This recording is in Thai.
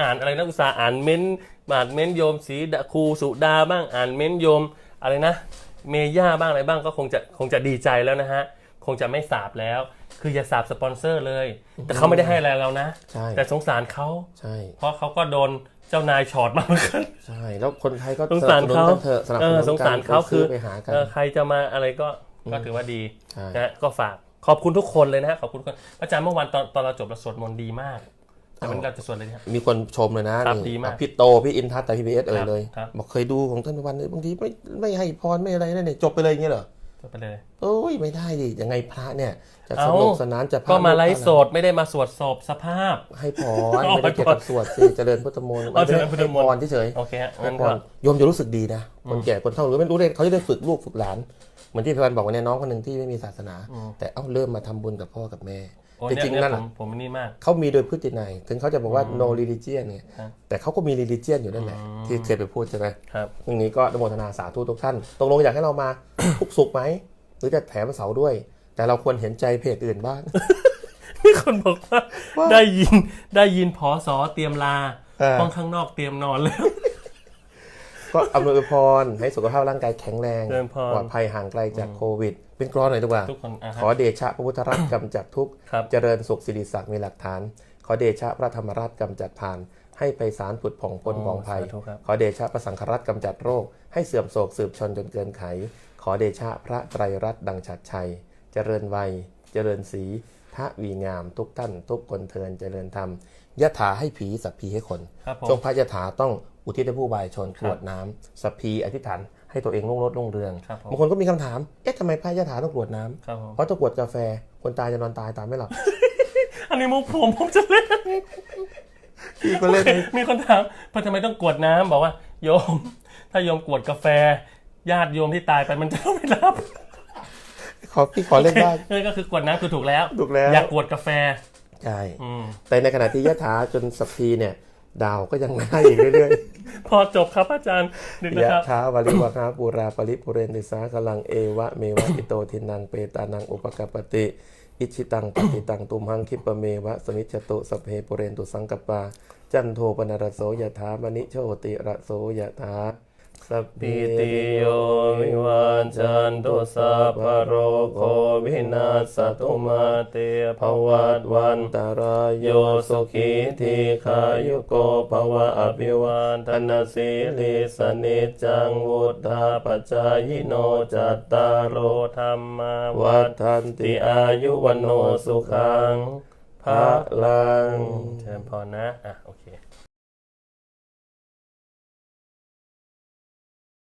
อ่านอะไรนะอุตสาห์อ่านเม้นต์อ่านเม้นต์โยมสีดาครูสุดาบ้างอ่านเม้นต์โยมอะไรนะ เมย่าบ้างอะไรบ้างก็คงจะคงจะดีใจแล้วนะฮะคงจะไม่สาบแล้ว คืออย่าสาบสปอนเซอร์เลย แต่เขาไม่ได้ให้อะไรเรานะ ใช่ แต่สงสารเขาใช่ เพราะเขาก็โดนเจ้านายช็อตมาเหมือนกันใช่ แล้วคนไทยก็สงสารเขานับนเถอะสนับเอสนุอนสงสารเขากันไปคืซื้อไปหากันเออใครจะมาอะไรก็ก็ถือว่าดีใช่นะก็ฝากขอบคุณทุกคนเลยนะฮะขอบคุณทุกคนอาจารย์เมื่อวานตอนตอนเราจบเราสวดมนต์ดีมาก แต่วันนี้เราจะสวดอะไรเนี่ยมีคนชมเลยนะครับดีมากอะพี่โตพี่อินทัศน์แต่พี่พีเอสเอ่ยเลยครับบอกเคยดูของท่านวันบางทีไม่ไม่ให้พรไม่อะไรนั่นเนี่ยจบไปเลยอย่างเงี้ยเหรอจบไปเลยโอ้ยไม่ได้ดิยังไงพระเนี่ยจะเอ้าสนุกสนานจะพก็มาไลลูฟ์สดไม่ได้มาสวดศพสภาพ ให้พรอ๋อไม่ได้เกี่ยวกับสวดสิเจริญพุทธมนต์อ๋อเจริญพุทธมนต์ให้พรเฉยโอเคฮะๆให้งั้นพก็รโยมจะรู้สึกดีนะคนแก่คนเฒ่าหรือไม่รู้เลยเขาจะได้ฝึกลูกฝึกหลานเหมือนที่พี่วันบอกว่าเนี่ยน้องคนหนึ่งที่ไม่มีศาสนา แต่เอ้าเริ่มมาทำบุญกับพ่อกับแม่โอ้ จเนี่ยริงๆเนี่ยนั่นผน่ะมผมนี่มากเขามีโดยพฤตินัยถึงเขาจะบอกว่า no religion เนี่ยครับแต่เขาก็มี religion อยู่นั่นแหละที่เคยไปพูดใช่ไหมครับตรงนี้ก็อนุโมทนาสาธุทุกท่านตกลงอยากให้เรามาทุกสุขไหมหรือจะแถมเสาด้วย แต่เราควรเห็นใจเพจอื่นบ้างมีคนบอกว่าว่าได้ยินได้ยินพอสอเตรียมลาเออห้องข้างนอกเตรียมนอนแล้ว ก็อำนวยอวยพรให้สุขภาพร่างกายแข็งแรงเจริญพร ปลอดภัยห่างไกลจากโควิด เป็นกรอนหน่อยดีกว่า ทุกคนอะคขอรับ เดชะพระพุทธรัตน์กำจัดทุกข์ครับ เจริญสุขสิริศักดิ์มีหลักฐาน ขอเดชะพระธรรมราชกำจัดผ่าน ให้ไปสารผุดผ่องพ้นโอ้กองภัย สาธุครับ ขอเดชะพระสังฆรัตน์กำจัดโรค ให้เสื่อมโศกสืบชนจนเกินไข ขอเดชะพระไตรรัตน์ดังฉัดชัย เจริญวัย เจริญศรี ทะวีงามทุกท่าน ทุกคนเทินเจริญธรรมยะถาให้ผีสัพพีให้คนครับผมจงพระยะถาต้องอุทิศให้ผู้บายชนกรวดน้ำสัพพีอธิษฐานให้ตัวเองรุ่งโรจน์รุ่งเรืองครับผมบางคนก็มีคำถาม เอ๊ะทำไมพระยะถาต้องกรวดน้ำครับผมเพราะถ้ากรวดกาแฟคนตายจะนอนตายตามไม่หลับ อันนี้มุกผมผมจะเล่นพี่ก็เล่นมีคนถามพทำไมต้องกรวดน้ำบอกว่า โยม ถ้าโยมกรวดกาแฟ ญาติโยมที่ตายไปมันจะต้องไม่รับ ขอพี่ขอเล่นได้นั่นก็คือกรวดน้ำคือถูกแล้วถูกแล้ว อย่ากรวดกาแฟใช่อืมแต่ในขณะที่ยะถาจนสัพพีเนี่ย ดาวก็ยังให้อีกเรื่อยพอจบครับอาจารย์นึกๆนะยะครับถาวาริวหาปูราปริปุเรนติสากลังเอวะเมวะอิโตทินังเปตานังอุปกปปติอิชิตังปฏิตังตุมหังคิปะเมวะสมิจจตุสพเพปุเรนตุสังกปปาจันโทปนรสโสยถามณิโชติระโสยถาสัพพิปิติติโยโยวิวัจจั นตุสัพพโรโควินาศตุมาเตภวัตวันตรายโยสุขีทีขายุโกภวะอภิวันธนสีลิสนิจังวุฒาปัจจายโนจัตตารโอธรรมาวัฏฏทันติอายุวันโนสุขังพระลังเชิญพรนะ อะ โอเค